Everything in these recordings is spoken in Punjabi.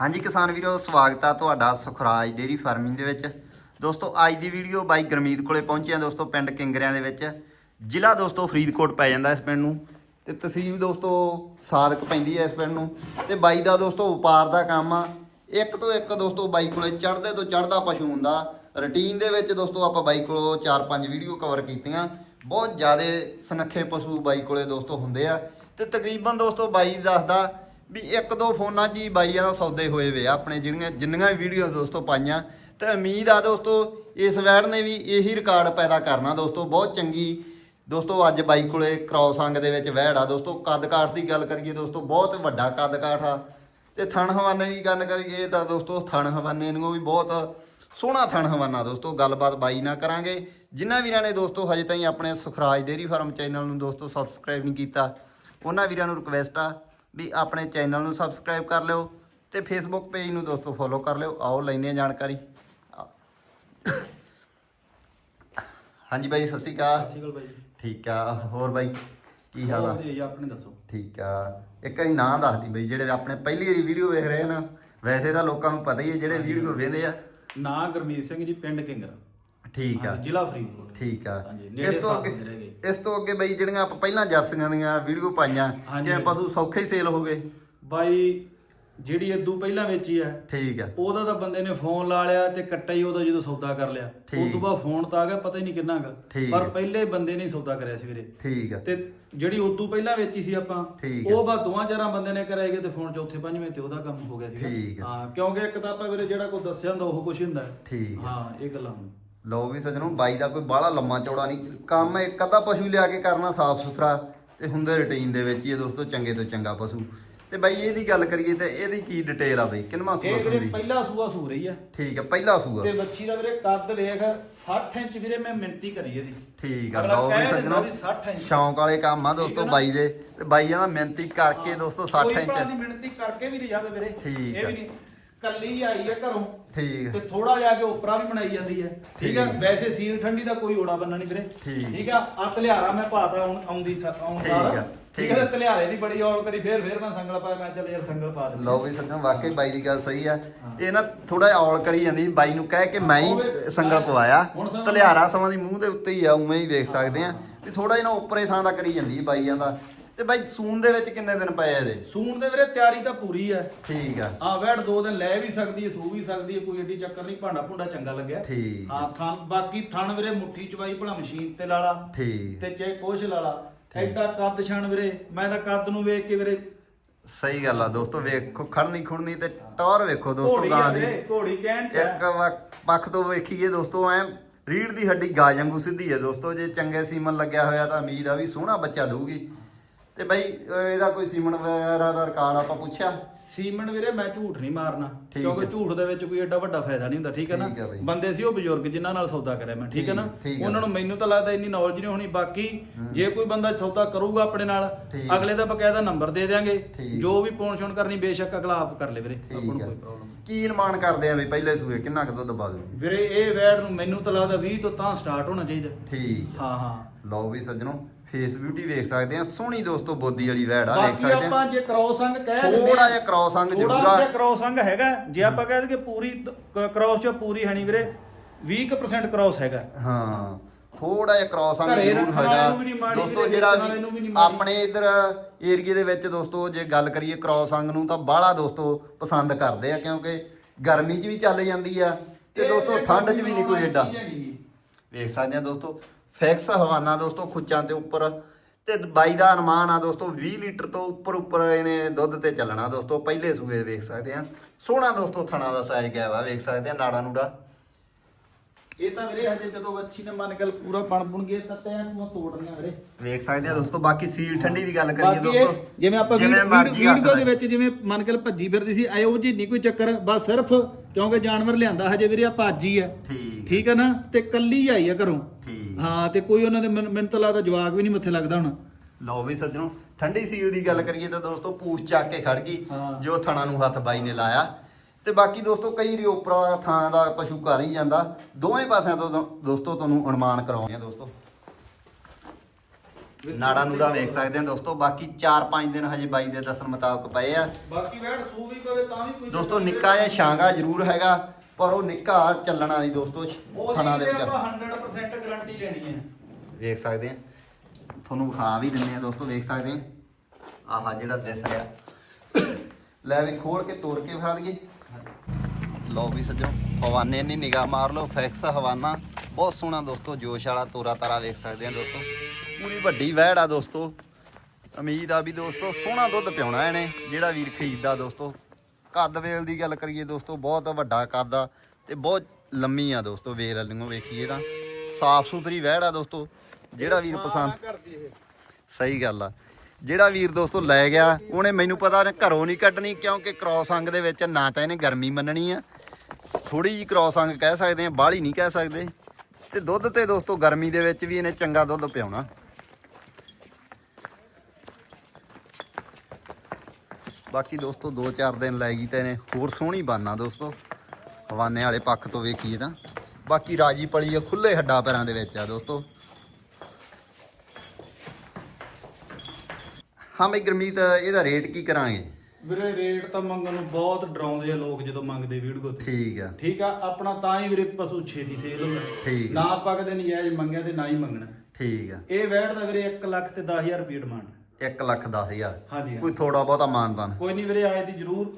ਹਾਂਜੀ ਕਿਸਾਨ ਵੀਰੋ, ਸਵਾਗਤ ਆ ਤੁਹਾਡਾ ਸੁਖਰਾਜ ਡੇਰੀ ਫਾਰਮਿੰਗ ਦੇ ਵਿੱਚ। ਦੋਸਤੋ, ਅੱਜ ਦੀ ਵੀਡੀਓ ਬਾਈ ਗਰਮੀਤ ਕੋਲੇ ਪਹੁੰਚੇ ਆ ਦੋਸਤੋ, ਪਿੰਡ ਕਿੰਗਰਿਆਂ ਦੇ ਵਿੱਚ। ਜ਼ਿਲ੍ਹਾ ਦੋਸਤੋ ਫਰੀਦਕੋਟ ਪੈ ਜਾਂਦਾ ਇਸ ਪਿੰਡ ਨੂੰ। ਤੇ ਤਹਿਸੀਲ ਦੋਸਤੋ ਸਾਦਕ ਪੈਂਦੀ ਹੈ ਇਸ ਪਿੰਡ ਨੂੰ। ਤੇ ਬਾਈ ਦਾ ਦੋਸਤੋ ਵਪਾਰ ਦਾ ਕੰਮ ਆ। ਇੱਕ ਤੋਂ ਇੱਕ ਦੋਸਤੋ ਬਾਈ ਕੋਲੇ ਚੜ੍ਹਦੇ ਤੋਂ ਚੜ੍ਹਦਾ ਪਸ਼ੂ ਹੁੰਦਾ। ਰੁਟੀਨ ਦੇ ਵਿੱਚ ਦੋਸਤੋ ਆਪਾਂ ਬਾਈ ਕੋਲੋਂ 4-5 ਵੀਡੀਓ ਕਵਰ ਕੀਤੀਆਂ। ਬਹੁਤ ਜ਼ਿਆਦਾ ਸਨੱਖੇ ਪਸ਼ੂ ਬਾਈ ਕੋਲੇ ਦੋਸਤੋ ਹੁੰਦੇ ਆ। ਤੇ ਤਕਰੀਬਨ ਦੋਸਤੋ ਬਾਈ ਦੱਸਦਾ ਵੀ ਇੱਕ ਦੋ ਫੋਨਾਂ 'ਚ ਹੀ ਬਾਈਆਂ ਦਾ ਸੌਦੇ ਹੋਏ ਵੇ ਆ ਆਪਣੇ ਜਿਹੜੀਆਂ ਜਿੰਨੀਆਂ ਵੀਡੀਓ ਦੋਸਤੋ ਪਾਈਆਂ। ਤੇ ਉਮੀਦ ਆ ਦੋਸਤੋ, ਇਸ ਵੈੜ ਨੇ ਵੀ ਇਹੀ ਰਿਕਾਰਡ ਪੈਦਾ ਕਰਨਾ ਦੋਸਤੋ, ਬਹੁਤ ਚੰਗੀ। ਦੋਸਤੋ, ਅੱਜ ਬਾਈ ਕੋਲੇ ਕ੍ਰੋਸ ਅੰਗ ਦੇ ਵਿੱਚ ਵੈੜ ਆ ਦੋਸਤੋ। ਕੱਦ ਕਾਠ ਦੀ ਗੱਲ ਕਰੀਏ ਦੋਸਤੋ, ਬਹੁਤ ਵੱਡਾ ਕੱਦ ਕਾਠ ਆ। ਤੇ ਥਣ ਹਵਾਨੇ ਦੀ ਗੱਲ ਕਰੀਏ ਤਾਂ ਦੋਸਤੋ, ਥਣ ਹਵਾਨੇ ਨੂੰ ਵੀ ਬਹੁਤ ਸੋਹਣਾ ਥਣ ਹਵਾਨਾ ਦੋਸਤੋ। ਗੱਲਬਾਤ ਬਾਈ ਨਾਲ ਕਰਾਂਗੇ। ਜਿਨ੍ਹਾਂ ਵੀਰਾਂ ਨੇ ਦੋਸਤੋ ਹਜੇ ਤਾਈਂ ਆਪਣੇ ਸੁਖਰਾਜ ਡੇਰੀ ਫਾਰਮ ਚੈਨਲ ਨੂੰ ਦੋਸਤੋ ਸਬਸਕ੍ਰਾਈਬ ਨਹੀਂ ਕੀਤਾ, ਉਹਨਾਂ ਵੀਰਾਂ ਨੂੰ ਰਿਕਵੈਸਟ ਆ ਵੀ ਆਪਣੇ ਚੈਨਲ ਨੂੰ ਸਬਸਕ੍ਰਾਈਬ ਕਰ ਲਿਓ ਤੇ ਫੇਸਬੁੱਕ ਪੇਜ ਨੂੰ ਦੋਸਤੋ ਫੋਲੋ ਕਰ ਲਿਓ। ਆਓ ਆ ਜਾਣਕਾਰੀ। ਹਾਂਜੀ ਬਾਈ ਸਤਿ ਸ਼੍ਰੀ ਅਕਾਲ। ਸਤਿ ਸ਼੍ਰੀ ਅਕਾਲ ਬਾਈ ਠੀਕ ਆ। ਹੋਰ ਬਾਈ ਕੀ ਹਾਲ ਆ? ਜੀ ਆਪਣੇ ਦੱਸੋ? ਠੀਕ ਆ। ਇੱਕ ਵਾਰੀ ਨਾਂ ਦੱਸਦੀ ਬਈ ਜਿਹੜੇ ਆਪਣੇ ਪਹਿਲੀ ਵਾਰੀ ਵੀਡੀਓ ਵੇਖ ਰਹੇ ਨਾ ਵੈਸੇ ਤਾਂ ਲੋਕਾਂ ਨੂੰ ਪਤਾ ਹੀ ਹੈ ਜਿਹੜੇ ਵੀਡੀਓ ਵੇਖਦੇ ਆ। ਨਾਂ ਗੁਰਮੀਤ ਸਿੰਘ ਜੀ ਪਿੰਡ ਕਿੰਗਰ ਠੀਕ ਆ। ਜ਼ਿਲ੍ਹਾ ਫਰੀਦਕੋਟ। ਠੀਕ ਆ। ਇਸ ਤੋਂ ਅੱਗੇ। ਇਸ ਤੋਂ ਅੱਗੇ ਬਈ ਜਿਹੜੀਆਂ ਆਪਾਂ ਪਹਿਲਾਂ ਜਰਸੀਆਂ ਦੀਆਂ ਵੀਡੀਓ ਪਾਈਆਂ ਹਾਂਜੀ। ਜਿਵੇਂ ਪਸ਼ੂ ਸੌਖੇ ਹੀ ਸੇਲ ਹੋ ਗਏ ਬਾਈ ਜਿਹੜੀ ਇਦੋਂ ਪਹਿਲਾਂ ਵੇਚੀ ਹੈ ਠੀਕ ਆ ਉਹਦਾ ਤਾਂ ਬੰਦੇ ਨੇ ਫੋਨ ਲਾ ਲਿਆ ਤੇ ਕੱਟਾ ਹੀ ਉਹਦਾ ਜਦੋਂ ਸੌਦਾ ਕਰ ਲਿਆ ਠੀਕ। ਉਸ ਤੋਂ ਬਾਅਦ ਫੋਨ ਤਾਂ ਆ ਗਿਆ ਪਤਾ ਹੀ ਨਹੀਂ ਕਿੰਨਾ ਗਾ ਠੀਕ। ਪਰ ਪਹਿਲੇ ਬੰਦੇ ਨੇ ਹੀ ਸੌਦਾ ਕਰਿਆ ਸੀ ਵੀਰੇ ਠੀਕ ਆ ਤੇ ਜਿਹੜੀ ਉਦੋਂ ਪਹਿਲਾਂ ਵੇਚੀ ਸੀ ਆਪਾਂ ਠੀਕ ਹੈ। ਉਹ ਬਾਅਦ ਦੋਵਾਂ ਚਾਰਾਂ ਬੰਦੇ ਨੇ ਕਰਾਏਗੇ ਤੇ ਫੋਨ ਚੌਥੇ ਪੰਜਵੇਂ ਤੇ ਉਹਦਾ ਕੰਮ ਹੋ ਗਿਆ ਠੀਕ ਸੀ ਹੈ। ਹਾਂ ਕਿਉਂਕਿ ਇੱਕ ਤਾਂ ਆਪਾਂ ਵੀਰੇ ਜਿਹੜਾ ਕੋਈ ਦੱਸਿਆ ਹੁੰਦਾ ਉਹ ਕੁਝ ਹੁੰਦਾ ਹੈ। ਠੀਕ ਹੈ। ਹਾਂ ਇਹ ਗੱਲਾਂ ਹੁਣ ਲਓ ਵੀ ਸੱਜਣੋ ਬਾਈ ਦਾ ਕੋਈ ਬਾਹਲਾ ਲੰਮਾ ਚੌੜਾ ਨਹੀਂ। ਕੰਮ ਇੱਕ ਅੱਧਾ ਪਸ਼ੂ ਲਿਆ ਕੇ ਕਰਨਾ ਸਾਫ਼ ਸੁਥਰਾ ਤੇ ਹੁੰਦੇ ਰੁਟੀਨ ਦੇ ਵਿੱਚ ਹੀ ਇਹ ਦੋਸਤੋ ਚੰਗੇ ਤੋਂ ਚੰਗਾ ਪਸ਼ੂ। ਤੇ ਬਾਈ ਇਹਦੀ ਗੱਲ ਕਰੀਏ ਤੇ ਇਹਦੀ ਕੀ ਡਿਟੇਲ ਆ ਬਈ? ਕਿੰਨਵਾਂ ਸੂਆ ਇਹ ਵੀਰੇ ਪਹਿਲਾ ਸੂਆ ਸੂ ਰਹੀ ਆ। ਠੀਕ ਆ ਪਹਿਲਾ ਸੂਆ। ਤੇ ਬੱਚੀ ਦਾ ਵੀਰੇ ਕੱਦ ਵੇਖ 60 ਇੰਚ ਵੀਰੇ ਮੈਂ ਮਿੰਤੀ ਕਰੀ ਇਹਦੀ। ਠੀਕ ਆ ਅਗਲਾ ਲਓ ਵੀ ਕਹਿ ਦਿੰਦਾ ਸੱਜਣੋ ਵੀ 60 ਇੰਚ। ਸ਼ੌਂਕ ਵਾਲੇ ਕੰਮ ਆ ਦੋਸਤੋ? ਬਾਈ ਦੇ। ਤੇ ਬਾਈ ਦਾ ਮਿਹਨਤੀ ਕਰਕੇ ਦੋਸਤੋ 60 ਕੋਈ ਭਰਾ ਦੀ ਇੰਚ ਮਿਹਨਤੀ ਕਰਕੇ ਵੀ ਨਹੀਂ ਜਾਵੇ ਵੀਰੇ। ਠੀਕ ਇਹ ਆ। ਵੀ ਨਹੀਂ। ਕੱਲੀ ਆਈ ਹੈ ਘਰੋਂ। ਠੀਕ ਤੇ ਥੋੜਾ ਜਾ ਕੇ ਉਪਰਾ ਵੀ ਬਣਾਈ ਜਾਂਦੀ ਹੈ। ਠੀਕ ਠੀਕ। ਵੈਸੇ ਸੀਲ ਠੰਡੀ ਦਾ ਕੋਈ ਓੜਾ ਬੰਨਾ ਨਹੀਂ ਵੀਰੇ। ਠੀਕ। ਆ ਆ ਤਲਿਆਰਾ ਮੈਂ ਪਾਤਾ ਹੁਣ ਆਉਂਦੀ ਆਉਣ ਠੀਕ। ਤੇ ਤਲਿਆਰੇ ਦੀ ਬੜੀ ਔਲ ਕਰੀ ਫੇਰ ਫੇਰ ਮੈਂ ਸੰਗਲ ਪਾਇਆ ਮੈਂ ਚੱਲ ਯਾਰ ਸੰਗਲ ਪਾ ਦੇ ਲਓ ਵੀ ਸੱਜਣੋ ਵਾਕਈ ਬਾਈ ਦੀ ਗੱਲ ਸਹੀ ਆ ਇਹ ਨਾ ਥੋੜਾ ਜਿਹਾ ਔਲ ਕਰੀ ਜਾਂਦੀ ਬਾਈ ਨੂੰ ਕਹਿ ਕੇ ਮੈਂ ਹੀ ਸੰਗਲ ਪਵਾਇਆ। ਤਲਿਆਰਾ ਸਮਾਂ ਦੀ ਮੂੰਹ ਦੇ ਉੱਤੇ ਹੀ ਆ ਉਵੇਂ ਹੀ ਵੇਖ ਸਕਦੇ ਆ ਵੀ ਥੋੜਾ ਜਿਹਾ ਨਾ ਉੱਪਰੇ ਥਾਂ ਦਾ ਕਰੀ ਜਾਂਦੀ ਬਾਈਆਂ ਦਾ। ਤੇ ਬਾਈ ਸੂਨ ਦੇ ਵਿੱਚ ਕਿੰਨੇ ਦਿਨ ਪਏ ਆ ਇਹਦੇ? ਸੂਣ ਦੇ ਵੀਰੇ ਤਿਆਰੀ ਤਾਂ ਪੂਰੀ ਹੈ ਠੀਕ ਆ। ਆ ਵੈੜ ਦੋ ਦਿਨ ਲੈ ਵੀ ਸਕਦੀ ਹੈ ਸੂ ਵੀ ਸਕਦੀ ਹੈ ਕੋਈ ਏਡੀ ਚੱਕਰ ਨਹੀਂ ਭਾਂਡਾ ਭੁੰਡਾ ਚੰਗਾ ਲੱਗਿਆ। ਠੀਕ। ਹਾਂ ਥਣ ਬਾਕੀ ਥਣ ਵੀਰੇ ਮੁੱਠੀ ਚਵਾਈ ਭਲਾ ਮਸ਼ੀਨ ਤੇ ਲਾਲਾ ਠੀਕ। ਤੇ ਚਾਹੇ ਕੁਛ ਲਾਲਾ ਐਡਾ ਕੱਦ ਛਣ ਵੀਰੇ ਮੈਂ ਤਾਂ ਕੱਦ ਨੂੰ ਵੇਖ ਕੇ ਵੀਰੇ ਸਹੀ ਗੱਲ ਆ ਦੋਸਤੋ ਵੇਖੋ ਖੜਨੀ ਖੁੜਨੀ ਤੇ ਟੌਰ ਵੇਖੋ ਦੋਸਤੋ ਘੋੜੀ ਗਾਂ ਦੀ। ਵੀਰੇ ਘੋੜੀ ਕਹਿਣ ਚ ਇੱਕ ਵਕ- ਪੱਖ ਤੋਂ ਵੇਖੀਏ ਦੋਸਤੋ ਐ ਰੀੜ ਦੀ ਹੱਡੀ ਗਾਂ ਵਾਂਗੂ ਸਿੱਧੀ ਹੈ ਦੋਸਤੋ ਜੇ ਚੰਗੇ ਸੀਮਨ ਲੱਗਿਆ ਹੋਇਆ ਤਾਂ ਉਮੀਦ ਆ ਵੀ ਸੋਹਣਾ ਬੱਚਾ ਦਊਗੀ। ਤੇ ਬਾਈ ਇਹਦਾ ਕੋਈ ਸੀਮਨ ਵਗੈਰਾ ਦਾ ਰਿਕਾਰਡ ਆਪਾਂ ਪੁੱਛਿਆ ਸੀਮਨ ਵੀਰੇ ਮੈਂ ਝੂਠ ਨਹੀਂ ਮਾਰਨਾ ਠੀਕ ਕਿਉਂਕਿ ਹੈ। ਝੂਠ ਦੇ ਵਿੱਚ ਕੋਈ ਐਡਾ ਵੱਡਾ ਫਾਇਦਾ ਨਹੀਂ ਹੁੰਦਾ ਠੀਕ ਹੈ ਠੀਕ ਹੈ ਬਈ। ਨਾ ਬੰਦੇ ਸੀ ਉਹ ਬਜ਼ੁਰਗ ਜਿਨ੍ਹਾਂ ਨਾਲ ਸੌਦਾ ਕਰਿਆ ਮੈਂ ਠੀਕ ਹੈ ਨਾ ਠੀਕ- ਠੀਕ ਹੈ। ਉਹਨਾਂ ਨੂੰ ਮੈਨੂੰ ਤਾਂ ਲੱਗਦਾ ਇੰਨੀ ਨੌਲੇਜ ਨਹੀਂ ਹੋਣੀ ਬਾਕੀ ਜੇ ਕੋਈ ਬੰਦਾ ਸੌਦਾ ਕਰੂਗਾ ਆਪਣੇ ਨਾਲ ਠੀਕ। ਅਗਲੇ ਦਾ ਬਕਾਇਦਾ ਨੰਬਰ ਦੇ ਦਿਆਂਗੇ ਠੀਕ। ਜੋ ਵੀ ਪੌਣ ਛੋਣ ਕਰਨੀ ਬੇਸ਼ੱਕ ਅਗਲਾ ਆਪ ਕਰ ਲੇ ਵੀਰੇ ਆਪਾਂ ਨੂੰ ਠੀਕ ਕੋਈ ਪ੍ਰੋਬਲਮ ਕੀ ਅਨੁਮਾਨ ਕਰਦੇ ਆ ਵੀ ਪਹਿਲੇ ਸੂਏ ਕਿੰਨਾ ਕੁ ਦੁੱਧ ਪਾ ਦੂਗੀ ਵੀਰੇ ਇਹ ਵੈੜ ਨੂੰ ਮੈਨੂੰ ਤਾਂ ਲੱਗਦਾ 20 ਤੋਂ ਤਾਂ ਸਟਾਰਟ ਹੋਣਾ ਚਾਹੀਦਾ ਠੀਕ ਹਾਂ ਹਾਂ ਲਓ ਵੀ ਸੱਜਣੋ ਫੇਸ ਬਿਊਟੀ ਵੇਖ ਸਕਦੇ ਆ ਸੋਹਣੀ ਦੋਸਤੋ ਬੋਦੀ ਵਾਲੀ ਵੈੜ ਆ ਵੇਖ ਬਾਕੀ ਸਕਦੇ ਆਪਾਂ ਆ ਜੇ ਕ੍ਰੋਸ ਅੰਗ ਕਹਿ ਦਿੰਦੇ ਥੋੜਾ ਜਿਹਾ ਕ੍ਰੋਸ ਅੰਗ ਥੋੜਾ ਜ਼ਰੂਰ ਆ। ਜਿਹਾ ਕ੍ਰੋਸ ਅੰਗ ਹੈਗਾ। ਜੇ ਆਪਾਂ ਕਹਿ ਦਈਏ ਪੂਰੀ ਕ੍ਰੋਸ ਚ ਪੂਰੀ ਹਣੀ ਵੀਰੇ 20% ਕ੍ਰੋਸ ਹੈਗਾ। ਹਾਂ। ਥੋੜਾ ਜਿਹਾ ਕ੍ਰੋਸ ਅੰਗ ਘਰੇ ਜ਼ਰੂਰ ਰੱਖਣ ਵਾਲੇ ਹੈਗਾ ਨੂੰ ਵੀ ਨਹੀਂ ਮਾੜੀ, ਦੋਸਤੋ ਜਿਹੜਾ ਵੇਚਣ ਵਾਲੇ ਨੂੰ ਵੀ ਨਹੀਂ ਮਾੜੀ। ਆਪਣੇ ਇਧਰ ਏਰੀਏ ਦੇ ਵਿੱਚ ਦੋਸਤੋ ਜੇ ਗੱਲ ਕਰੀਏ ਕ੍ਰੋਸ ਅੰਗ ਨੂੰ ਤਾਂ ਬਾਹਲਾ ਦੋਸਤੋ ਪਸੰਦ ਕਰਦੇ ਆ ਕਿਉਂਕਿ ਗਰਮੀ 'ਚ ਵੀ ਚੱਲ ਜਾਂਦੀ ਆ ਤੇ ਦੋਸਤੋ ਠੰਡ 'ਚ ਵੀ ਨਹੀਂ ਕੋਈ ਏਡਾ। ਜੀ। ਵੇਖ ਸਕਦੇ ਆ ਦੋਸਤੋ ਫਿਕਸ ਹਵਾਨਾ ਦੋਸਤੋ ਖੁੱਚਾਂ ਤੇ ਉੱਪਰ। ਤੇ ਬਾਈ ਦਾ ਅਨੁਮਾਨ ਆ ਦੋਸਤੋ 20 ਲੀਟਰ ਤੋਂ ਉੱਪਰ ਉੱਪਰ ਇਹਨੇ ਦੁੱਧ ਤੇ ਚੱਲਣਾ ਦੋਸਤੋ ਪਹਿਲੇ ਸੂਏ ਵੇਖ ਸਕਦੇ ਆ ਸੋਹਣਾ ਦੋਸਤੋ ਥਣਾ ਦਾ ਸਾਈਜ਼ ਗਿਆ ਵਾ ਵੇਖ ਸਕਦੇ ਆ ਨਾੜਾ ਨੂੜਾ। ਇਹ ਤਾਂ ਵੀਰੇ ਹਜੇ ਜਦੋਂ ਬੱਚੀ ਨੇ ਮਨ ਗੱਲ ਪੂਰਾ ਬਣ ਬੁਣ ਗਿਆ ਤਾਂ ਤੈਨੂੰ ਨੂੰ ਤੋੜਨੀਆਂ ਵੀਰੇ। ਵੇਖ ਸਕਦੇ ਆ ਦੋਸਤੋ ਬਾਕੀ ਸੀਲ ਠੰਡੀ ਦੀ ਗੱਲ ਕਰੀਏ ਦੋਸਤੋ ਜਿਵੇਂ ਆਪਾਂ ਵੀਡੀਓ ਦੇ। ਵਿੱਚ ਜਿਵੇਂ ਮਨ ਗੱਲ ਭੱਜੀ ਫਿਰਦੀ ਸੀ ਆਇਓ ਜੀ ਨਹੀਂ ਕੋਈ ਚੱਕਰ ਬਸ ਸਿਰਫ ਕਿਉਂਕਿ ਜਾਨਵਰ ਲਿਆਂਦਾ ਹਜੇ ਵੀਰੇ ਅੱਜ ਹੀ ਆ। ਠੀਕ ਠੀਕ ਹੈ ਨਾ ਤੇ ਕੱਲੀ ਆਈ ਆ ਘਰੋਂ। ਠੀਕ। ਹਾਂ ਤੇ ਕੋਈ ਉਹਨਾਂ ਦੇ ਮੈਨੂੰ ਮੈਨੂੰ ਤਾਂ ਲੱਗਦਾ ਜਵਾਕ ਵੀ ਨਹੀਂ ਮੱਥੇ ਲੱਗਦਾ ਹੁਣ। ਲਓ ਵੀ ਸੱਜਣੋ ਠੰਡੀ ਸੀਲ ਦੀ ਗੱਲ ਕਰੀਏ ਤਾਂ ਦੋਸਤੋ ਪੂਛ ਚੱਕ ਕੇ ਖੜ ਗਈ ਹਾਂ। ਜੋ ਥਣਾ ਨੂੰ ਹੱਥ ਬਾਈ ਨੇ ਲਾਇਆ। ਤੇ ਬਾਕੀ ਦੋਸਤੋ ਕਈ ਰੀ ਉਪਰਾ ਥਾਂ ਦਾ ਪਸ਼ੂ ਘਰ ਹੀ ਜਾਂਦਾ। ਦੋਵੇਂ ਪਾਸਿਆਂ ਤੋਂ ਦੋ- ਦੋਸਤੋ ਤੁਹਾਨੂੰ ਅਨੁਮਾਨ ਕਰਾਉਂਦੇ ਆ ਦੋਸਤੋ। ਨਾੜਾ ਨੂੜਾ ਵੇਖ ਸਕਦੇ ਆ ਦੋਸਤੋ। ਬਾਕੀ 4-5 ਦਿਨ ਹਜੇ ਬਾਈ ਦੇ ਦੱਸਣ ਮੁਤਾਬਕ ਪਏ ਆ। ਬਾਕੀ ਵੈੜ ਸੂ ਵੀ ਪਵੇ ਤਾਂ ਵੀ ਕੋਈ ਦੋਸਤੋ ਨਿੱਕਾ ਜਿਹਾ ਛਾਂਗਾ ਜ਼ਰੂਰ ਹੈਗਾ। ਪਰ ਉਹ ਨਿੱਕਾ ਚੱਲਣ ਵਾਲੀ ਦੋਸਤੋ ਥਣਾ ਦੇ ਵਿੱਚ ਆਪਾਂ 100% ਗਾਰੰਟੀ ਲੈਣੀ ਹੈ। ਵੇਖ ਸਕਦੇ ਆ ਤੁਹਾਨੂੰ ਵਿਖਾ ਵੀ ਦਿੰਨੇ ਆ ਦੋਸਤੋ ਵੇਖ ਸਕਦੇ ਆ ਆਹਾ ਜਿਹੜਾ ਦਿਸ ਰਿਹਾ। ਲੈ ਵੀ ਖੋਲ ਕੇ ਤੋੜ ਕੇ ਵਿਖਾ ਦਈਏ। ਲਓ ਵੀ ਸੱਜਣੋ ਹਵਾਨੇ ਦੀ ਨਿਗਾਹ ਮਾਰ ਲਓ ਫੈਕਸ ਹਵਾਨਾ। ਬਹੁਤ ਸੋਹਣਾ ਦੋਸਤੋ ਜੋਸ਼ ਵਾਲਾ ਤੋਰਾ ਤਾਰਾ ਵੇਖ ਸਕਦੇ ਆ ਦੋਸਤੋ। ਪੂਰੀ ਵੱਡੀ ਵਹਿੜ ਆ ਦੋਸਤੋ। ਉਮੀਦ ਆ ਵੀ ਦੋਸਤੋ ਸੋਹਣਾ ਦੁੱਧ ਪਿਉਣਾ ਇਹਨੇ ਜਿਹੜਾ ਵੀਰ ਖਰੀਦਦਾ ਦੋਸਤੋ। ਕੱਦ ਵੇਲ ਦੀ ਗੱਲ ਕਰੀਏ ਦੋਸਤੋ ਬਹੁਤ ਵੱਡਾ ਕੱਦ ਆ ਤੇ ਬਹੁਤ ਲੰਮੀ ਆ ਦੋਸਤੋ ਵੇਲ ਵਾਲੀਆਂ ਵੇਖੀਏ ਤਾਂ। ਸਾਫ਼ ਸੁਥਰੀ ਵਹਿੜ ਆ ਦੋਸਤੋ ਜਿਹੜਾ ਵੀਰ ਪਸੰਦ ਸਹੀ ਗੱਲ ਆ। ਜਿਹੜਾ ਵੀਰ ਦੋਸਤੋ ਲੈ ਗਿਆ ਉਹਨੇ ਮੈਨੂੰ ਪਤਾ ਉਹਨੇ ਘਰੋਂ ਨਹੀਂ ਕੱਢਣੀ ਕਿਉਂਕਿ ਕ੍ਰੋਸ ਅੰਗ ਦੇ ਵਿੱਚ ਨਾ ਤਾਂ ਇਹਨੇ ਗਰਮੀ ਮੰਨਣੀ ਆ। ਥੋੜੀ ਜੀ ਕ੍ਰੋਸ ਅੰਗ ਕਹਿ ਸਕਦੇ ਆ ਬਾਹਲੀ ਨਹੀਂ ਕਹਿ ਸਕਦੇ। ਤੇ ਦੁੱਧ ਤੇ ਦੋਸਤੋ ਗਰਮੀ ਦੇ ਵਿੱਚ ਵੀ ਇਹਨੇ ਚੰਗਾ ਦੁੱਧ ਪਿਆਉਣਾ। ਬਾਕੀ ਦੋਸਤੋ 2-4 ਦਿਨ ਲੈ ਗਈ ਤੇ ਇਹਨੇ ਹੋਰ ਸੋਹਣੀ ਬਾਨਾ ਦੋਸਤੋ। ਹਵਾਨੇ ਵਾਲੇ ਪੱਖ ਤੋਂ ਵੇਖੀਏ ਤਾਂ। ਬਾਕੀ ਰਾਜੀ ਪਲੀ ਆ ਖੁੱਲੇ ਹੱਡਾਂ ਪੈਰਾਂ ਦੇ ਵਿੱਚ ਆ ਦੋਸਤੋ। ਹਾਂ ਬਈ ਗੁਰਮੀਤ ਇਹਦਾ ਰੇਟ ਕੀ ਕਰਾਂਗੇ? ਵੀਰੇ ਰੇਟ ਤਾਂ ਮੰਗਣ ਨੂੰ ਬਹੁਤ ਡਰਾਉਂਦੇ ਆ ਲੋਕ ਜਦੋਂ ਮੰਗਦੇ ਵੀਡੀਓ ਤੇ। ਠੀਕ ਆ। ਠੀਕ ਆ ਆਪਣਾ ਤਾਂ ਹੀ ਵੀਰੇ ਪਸ਼ੂ ਛੇਤੀ ਸੇਲ ਹੁੰਦਾ। ਠੀਕ ਨਾ ਆਪਾਂ ਕਦੇ ਨਹੀਂ ਜਾਇਜ਼ ਮੰਗਿਆ ਤੇ ਨਾ ਹੀ ਮੰਗਣਾ। ਠੀਕ ਆ। ਇਹ ਵੈੜ ਦਾ ਵੀਰੇ 1 ਲੱਖ ਤੇ 10000 ਰੁਪਏ ਡਿਮਾਂਡ 1 ਲੱਖ 10000 ਹਾਂਜੀ ਕੋਈ ਥੋੜਾ ਬਹੁਤਾ ਮਾਨਦਾਨ ਕੋਈ ਨਹੀਂ ਵੀਰੇ ਆਏ ਦੀ ਜ਼ਰੂਰ।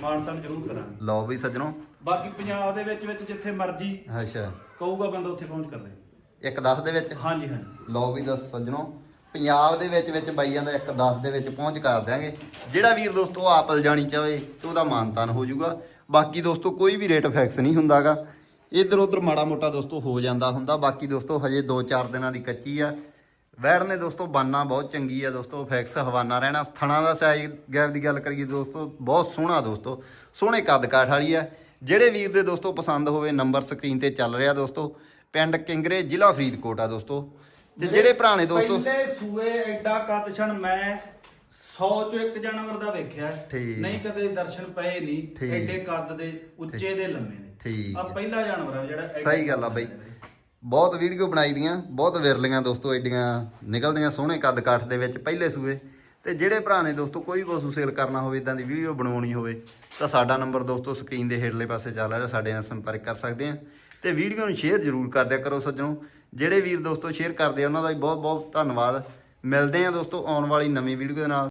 ਮਾਨਤਨ ਜ਼ਰੂਰ ਕਰਾਂਗੇ। ਲਓ ਵੀ ਸੱਜਣੋ। ਬਾਕੀ ਪੰਜਾਬ ਦੇ ਵਿੱਚ ਵਿੱਚ ਜਿੱਥੇ ਮਰਜ਼ੀ ਅੱਛਾ। ਕਹੂਗਾ ਬੰਦਾ ਉੱਥੇ ਪਹੁੰਚ ਕਰ ਲੈ 1 10 ਦੇ ਵਿੱਚ? ਹਾਂਜੀ ਹਾਂਜੀ। ਲਓ ਵੀ ਦੱਸ ਸੱਜਣੋ। ਪੰਜਾਬ ਦੇ ਵਿੱਚ ਵਿੱਚ ਬਾਈਆਂ ਦਾ 1 10 ਦੇ ਵਿੱਚ ਪਹੁੰਚ ਕਰ ਦਿਆਂਗੇ। ਜਿਹੜਾ ਵੀਰ ਦੋਸਤੋ ਆਪ ਜਾਣੀ ਚਾਹੇ ਤੇ ਉਹਦਾ ਮਾਨਤਾਨ ਹੋ ਜਾਊਗਾ। ਬਾਕੀ ਦੋਸਤੋ ਕੋਈ ਵੀ ਰੇਟ ਫਿਕਸ ਨਹੀਂ ਹੁੰਦਾਗਾ। ਇੱਧਰ ਉੱਧਰ ਮਾੜਾ ਮੋਟਾ ਦੋਸਤੋ ਹੋ ਜਾਂਦਾ ਹੁੰਦਾ। ਬਾਕੀ ਦੋਸਤੋ ਹਜੇ 2-4 ਦਿਨਾਂ ਦੀ ਕੱਚੀ ਆ। ਵੈੜ ਨੇ ਦੋਸਤੋ ਬਾਨਾ ਬਹੁਤ ਚੰਗੀ ਆ ਦੋਸਤੋ ਫਿਕਸ ਹਵਾਨਾ ਰਹਿਣਾ। ਥਣਾ ਦਾ ਸਾਈਜ਼ ਗੈਪ ਦੀ ਗੱਲ ਕਰੀਏ ਦੋਸਤੋ ਬਹੁਤ ਸੋਹਣਾ ਦੋਸਤੋ ਸੋਹਣੇ ਕੱਦ ਕਾਠ ਵਾਲੀ ਆ। ਜਿਹੜੇ ਵੀਰ ਦੇ ਦੋਸਤੋ ਪਸੰਦ ਹੋਵੇ ਨੰਬਰ ਸਕਰੀਨ ਤੇ ਚੱਲ ਰਿਹਾ ਦੋਸਤੋ। ਪਿੰਡ ਕਿੰਗਰੇ ਜ਼ਿਲ੍ਹਾ ਫਰੀਦਕੋਟ ਆ ਦੋਸਤੋ। ਤੇ ਜਿਹੜੇ ਨੇ ਦੋਸਤੋ ਪਹਿਲੇ ਸੂਏ ਐਡਾ ਕਦਛਣ ਮੈਂ 100 ਚੋਂ ਇੱਕ ਜਾਨਵਰ ਦਾ ਵੇਖਿਆ। ਨਹੀਂ ਕਦੇ ਦਰਸ਼ਨ ਪਏ ਨਹੀਂ। ਐਡੇ ਕੱਦ ਦੇ ਉੱਚੇ ਦੇ ਲੰਮੇ ਦੇ ਆ ਪਹਿਲਾ ਜਾਨਵਰ ਆ ਜਿਹੜਾ ਸਹੀ ਗੱਲ ਆ ਬਈ। ਬਹੁਤ ਵੀਡੀਓ ਬਣਾਈ ਦੀਆਂ, ਬਹੁਤ ਵਿਰਲੀਆਂ ਦੋਸਤੋ, ਐਡੀਆਂ ਨਿਕਲਦੀਆਂ ਸੋਹਣੇ ਕੱਦ ਕਾਠ ਦੇ ਵਿੱਚ ਪਹਿਲੇ ਸੂਏ। ਤੇ ਜਿਹੜੇ ਭਰਾ ਨੇ ਦੋਸਤੋ, ਕੋਈ ਪਸ਼ੂ ਸੇਲ ਕਰਨਾ ਹੋਵੇ ਇਦਾਂ ਦੀ ਵੀਡੀਓ ਬਣਾਉਣੀ ਹੋਵੇ, ਤਾਂ ਸਾਡਾ ਨੰਬਰ ਦੋਸਤੋ ਸਕਰੀਨ ਦੇ ਹੇਠਲੇ ਪਾਸੇ ਚੱਲ ਰਿਹਾ, ਸਾਡੇ ਨਾਲ ਸੰਪਰਕ ਕਰ ਸਕਦੇ ਆ ਤੇ ਵੀਡੀਓ ਨੂੰ ਸ਼ੇਅਰ ਜ਼ਰੂਰ ਕਰ ਦਿਆ ਕਰੋ ਸੱਜਣੋ। ਜਿਹੜੇ ਵੀਰ ਦੋਸਤੋ ਸ਼ੇਅਰ ਕਰਦੇ ਆ, ਉਹਨਾਂ ਦਾ ਵੀ ਬਹੁਤ ਬਹੁਤ ਧੰਨਵਾਦ। ਮਿਲਦੇ ਆ ਦੋਸਤੋ ਆਉਣ ਵਾਲੀ ਨਵੀਂ ਵੀਡੀਓ ਦੇ ਨਾਲ।